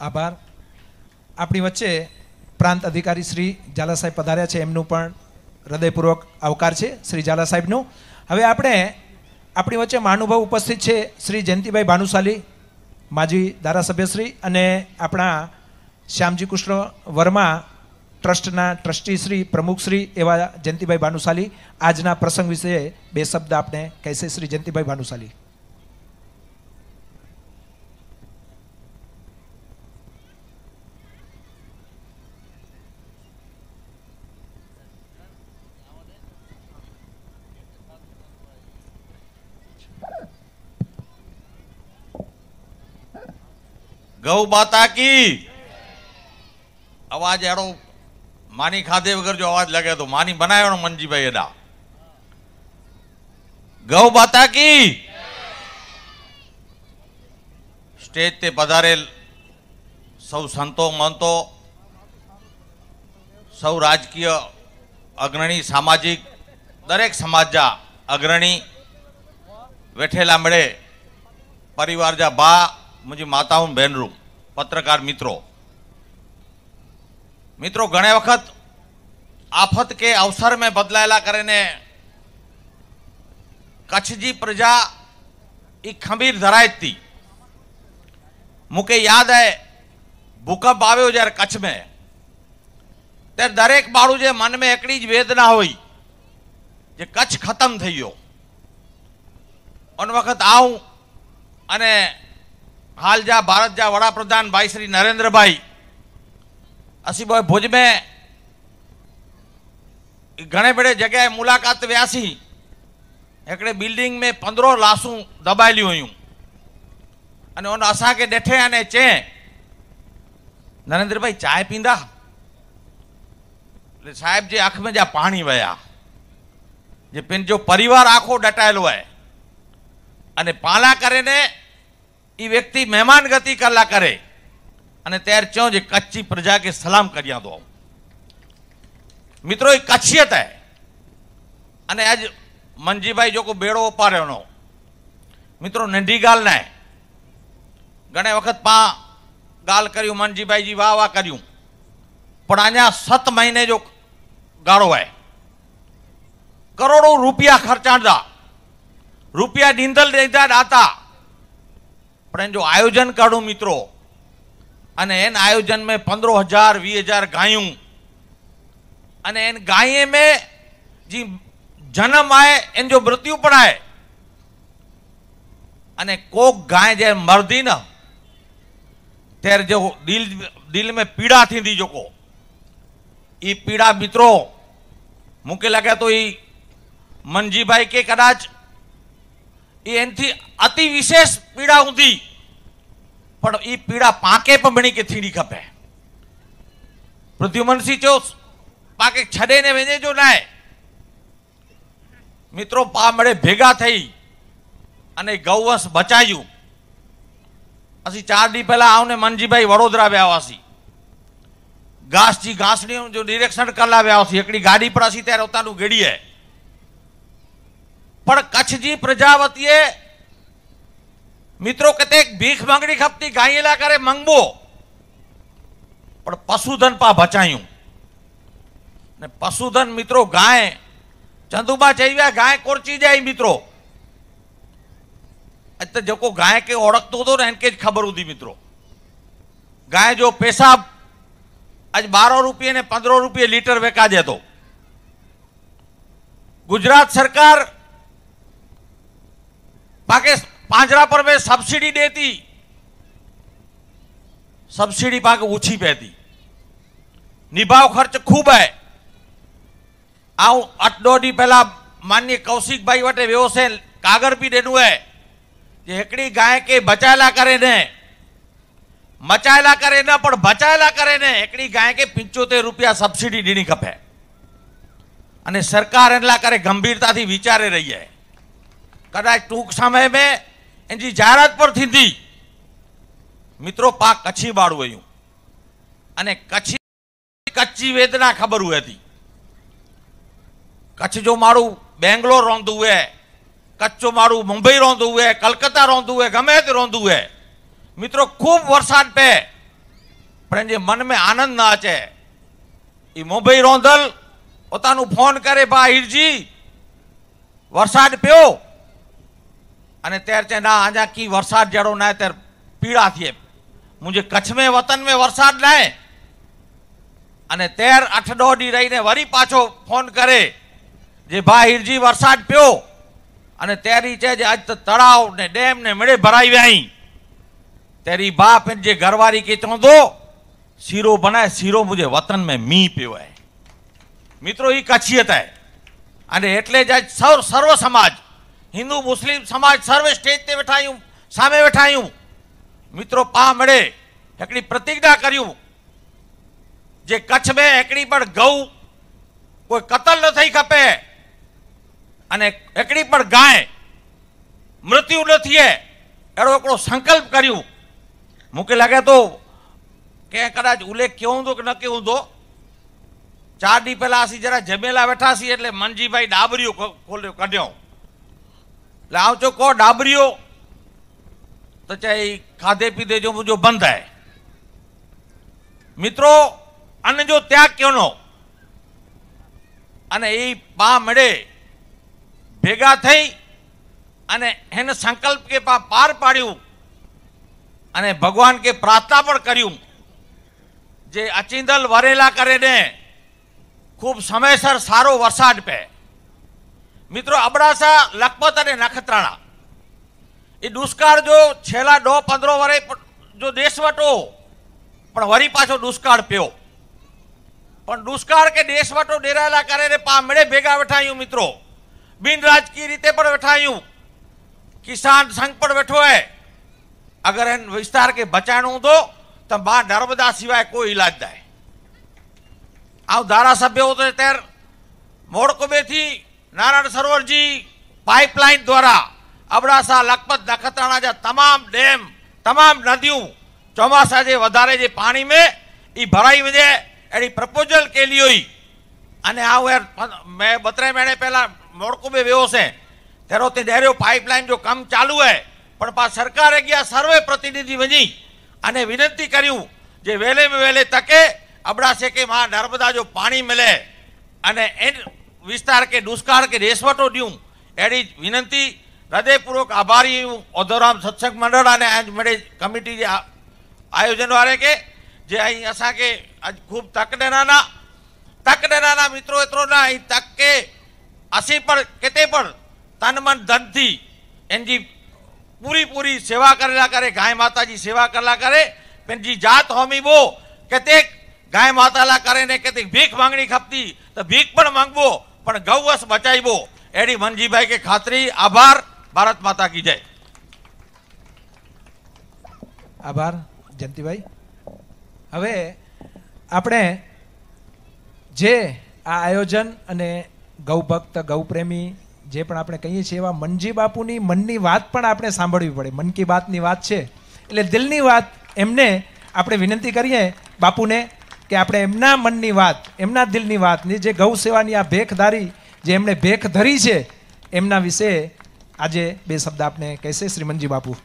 આભાર. આપણી વચ્ચે પ્રાંત અધિકારી શ્રી ઝાલા સાહેબ પધાર્યા છે. એમનું પણ હૃદયપૂર્વક આવકાર છે શ્રી ઝાલા સાહેબનું. હવે આપણે આપણી વચ્ચે મહાનુભાવ ઉપસ્થિત છે શ્રી જયંતિભાઈ ભાનુશાલી, માજી ધારાસભ્યશ્રી અને આપણા શ્યામજી કૃષ્ણ વર્મા ટ્રસ્ટના ટ્રસ્ટી શ્રી પ્રમુખશ્રી એવા જયંતિભાઈ ભાનુશાલી. આજના પ્રસંગ વિશે બે શબ્દ આપણે કહેશે. શ્રી જયંતિભાઈ ભાનુશાલી. ગૌ માતા કી. અવાજ એડો માની ખાધે વગર જો અવાજ લાગે તો માની બનાવ્યો મનજીભાઈ એડા ગૌ માતા કી. સ્ટેજ તે પધારેલ સૌ સંતો મંતો, સૌ રાજકીય અગ્રણી, સામાજિક, દરેક સમાજા અગ્રણી વેઠેલા મળે. પરિવાર જા બા, મુજી માતાઓ બહેનરું પત્રકાર મિત્રો. મિત્રો, ઘણી વખત આફત કે અવસર મેં બદલાયેલા કરીને કચ્છજી પ્રજા એ ખમીર ધરાય હતી. મૂકે યાદ હે, ભૂકંપ આવ્યો જ્યારે કચ્છ મેં ત્યારે દરેક બાળું જે મનમાં એકડી જ વેદના હોય, જે કચ્છ ખતમ થઈ ગયો. અન વખત આવું અને હાલ જા ભારત જા વડાપ્રધાન ભાઈ શ્રી નરેન્દ્રભાઈ असी भाई भुज में घणे बड़े जगह मुलाकात वियासीं हिकिड़े बिल्डिंग में पंद्रहं लाशूं दॿायलियूं हुयूं अने उन असांखे ॾिठे अने चए नरेंद्र भाई चांहि पींदा એટલે સાહેબ જે આંખ में जा પાણી વયા જે पंहिंजो પરિવાર આખો ડટાયેલો आहे અને પાલા કરે ને એ વ્યક્તિ મહેમાન ગતિ કલા કરે. અને ત્યારે ચો જે કચ્છી પ્રજા કે સલામ કર્યા દો. મિત્રો એ કચ્છિયત હે અને આજ મનજીભાઈ જો કો બેડો ઉપાડ્યો મિત્રો નંઢી ગાલ ના ઘણે વખત પા ગાલ કર્યું મનજીભાઈજી વાહ વાહ કર્યું. પણ અહીંયા સત મહિને જો ગાળો હોય. કરોડો રૂપિયા ખર્ચાણતા. રૂપિયા ડીંધલ દેતા દાતા પણ જો આયોજન કાઢું મિત્રો, અને એન આયોજન મેં પંદર હજાર વીસ હજાર ગાયું. અને એન ગાયે મેં જે જન્મ આય, એન જો મૃત્યુ પણ આય, અને કોક ગાય જે મરદી ન, ત્યારે જે દિલ દિલ મેં પીડા થીંદી જોકો. એ પીડા મિત્રો મૂકે લાગે તો એ મનજીભાઈ કે કદાચ એનથી અતિ વિશેષ પીડા ઊંધી. પણ એ પીડા પાકે પણ બની કે થીડી ખપે. પ્રદ્યુમનસિંહ ચો પાકે છડે ને વેજે જો લાય મિત્રો, પા મળે ભેગા થઈ અને ગૌવંશ બચાયું. પછી ચાર દી પહેલા આવને મનજીભાઈ વડોદરા વ્યાવાસી ઘાસજી ઘાસની જો નિરીક્ષણ કરવા વ્યાવાસી એકડી ગાડી પર હસી ત્યારે પોતાનું ગેડીએ પણ કચ્છજી પ્રજાવતીએ મિત્રો કતેક ભીખ માંગણી ખપતી ગાયેલા કરે મંગવો. પણ પશુધન પા બચાયું ને પશુધન મિત્રો ગાય, ચંદુબા ચૈવ્યા ગાય કોરચી જાય મિત્રો. અત્યારે જેકો ગાય કે ઓળખતો હતો ને એને કે જ ખબર હતી મિત્રો. ગાય જો પેશાબ, આજ બારો રૂપિયા ને પંદરો રૂપિયા લીટર વેકા જતો ગુજરાત સરકાર પાકે પાંજરા પર में सब्सिडी देती सब्सिडी पाके ऊंची पहती निभाव खर्च खूब है આવું આઠ દોઢી પહેલા માન્ય કૌશિકભાઈ વટે વ્યવસાય કાગળ બી દેનું હે જે હેકડી ગાય કે બચાયેલા કરે ને મચાયેલા કરે ને પણ બચાયેલા કરે ને હેકડી ગાય કે પિંચોતેર રૂપિયા સબસિડી દેણી ખપે અને સરકાર એટલા કરે ગંભીરતાથી વિચારે રહી છે કદાચ ટૂંક સમય મેં એની જાહેરાત પર થીધી. મિત્રો, પાક કચ્છી બાળું આવ્યું અને કચ્છી કચ્છી વેદના ખબર હતી. કચ્છ જો મારું બેંગ્લોર રોંધું હે જો મારું મુંબઈ રોંધું હોય, કલકત્તા રોંધું હોય, ગમે તે રોંધું હોય, મિત્રો, ખૂબ વરસાદ પે. પણ જે મનમાં આનંદ ના અચે એ મુંબઈ રોંધલ, પોતાનું ફોન કરે, ભા હીરજી, વરસાદ પ્યો. અને ત્યારે चे ना आजा की वरसाद जड़ो ना तेर पीड़ा थिए मुंहिंजे कच्छ में वतन में वरसाद न आहे અને તેર અઠ દો દી રહીને વરી પાછો ફોન કરે, જે ભાઈ હિરજી, વરસાદ પ્યો અને તેરી છે જે આજ તો તળાવ ને ડેમ ને મળે ભરાઈ વ્યાઈ. તેરી બાપ જે ઘરવારી કે ચોંધો શીરો બનાય, શીરો મુજે વતન મેં મી પીવાય. મિત્રો એ કચ્છિયત હે. અને એટલે જ સર્વ સર્વ સમાજ હિન્દુ, મુસ્લિમ સમાજ સર્વે સ્ટેજ તે બેઠાયું સામે બેઠાયું મિત્રો, પા મળે એકડી પ્રતિજ્ઞા કર્યું. જે કચ્છ મેં એકડી પણ ગૌ કોઈ કતલ ન થઈ ખપે અને એકડી પણ ગાય મૃત્યુ ન થઈએ એનો એકડો સંકલ્પ કર્યું. મૂકે લાગે તો કે કદાચ ઉલ્લેખ કેવું તો કે ન કેવું તો? ચાર દી પહેલાં આસી જરા જમેલા બેઠા છીએ એટલે મનજીભાઈ ડાબર્યું ખોલ્યો, કાઢ્યો. એટલે આવ છો કહો ડાબરીઓ. તો ચાહે ખાધે પીધે જો જો બંધ થાય. મિત્રો, અને જો ત્યાગ કેનો અને એ પા મળે, ભેગા થઈ, અને એને સંકલ્પ કે પાર પાડ્યું, અને ભગવાન કે પ્રાર્થના પણ કર્યું. જે અચિંદલ વરેલા કરીને ખૂબ સમયસર સારો વરસાદ પે. મિત્રો, અબડાસા, લખપત અને નખત્રાણા. એ દુષ્કાળ જો છેલ્લા દો પંદરો વર્ષ જો દેશવટો પણ વરી પાછો દુષ્કાળ પ્યો. પણ દુષ્કાળ કે દેશવટો ડેરાયેલા કારણે પામડે ભેગા વેઠાયું, મિત્રો. બિન રાજકીય રીતે પણ વેઠાયું. કિસાન સંઘ પણ બેઠો હે. અગર એન વિસ્તાર કે બચાણું તો તો બા નર્મદા સિવાય કોઈ ઇલાજ થાય. આવ ધારાસભ્યો તો ત્યારે મોડકુબેથી નારાયણ સરોવરજી પાઇપલાઇન દ્વારા અબડાસા, લખપત, નખત્રાણા જે તમામ ડેમ, તમામ નદીઓ ચોમાસા જે વધારે જે પાણી મેં એ ભરાઈ વજે એની પ્રપોઝલ કેલી હોય. અને આ યાર મેં બત્રે મહિને પહેલાં મોડકું બે વ્યવો છે. તેનો તે ડેરિયો પાઇપલાઇન જો કામ ચાલુ હે, પણ પા સરકારે ગયા સર્વે પ્રતિનિધિ વજી અને વિનંતી કર્યું જે વહેલે વહેલે તકે અબડાસે કે માં નર્મદા જો પાણી મળે. અને એ વિસ્તાર કે દુષ્કાળ કે રેસવટો ડ્યુમ એની વિનંતી, હૃદયપૂર્વક આભારી હું ઓધોરામ સત્સંગ મંડળ અને આજ મળે કમિટી જે આયોજનવાળે કે, જે અહીં અસાંકે આજ ખૂબ તક દેનાના તક દેનાના મિત્રો મિત્રોના અહીં તક કે અસી પણ કેતે પણ તન મન ધનથી એનજી પૂરી પૂરી સેવા કરેલા કરે, ગાય માતાજી સેવા કરેલા કરે પેનજી જાત હોમી બો કેતે ગાય માતાલા કરે ને કેતે ભીખ માંગણી ખપતી, તો ભીખ પણ માંગવો પણ ગૌવશ બચાવ્યો. એડી મનજીભાઈ કે ખાતરી, આભાર. ભારત માતા કી જય. આભાર, જયંતિભાઈ. હવે આપણે જે આ આયોજન અને ગૌભક્ત ગૌપ્રેમી જે પણ આપણે કહીએ છીએ એવા મનજી બાપુની મનની વાત પણ આપણે સાંભળવી પડે. મન કી બાતની વાત છે. એટલે દિલની વાત એમને આપણે વિનંતી કરીએ બાપુને કે આપણે એમના મનની વાત, એમના દિલની વાત ને જે ગૌ સેવાની આ ભેખધારી જે એમણે ભેખ ધરી છે, એમના વિશે આજે બે શબ્દ આપને કહેશે શ્રીમનજી બાપુ.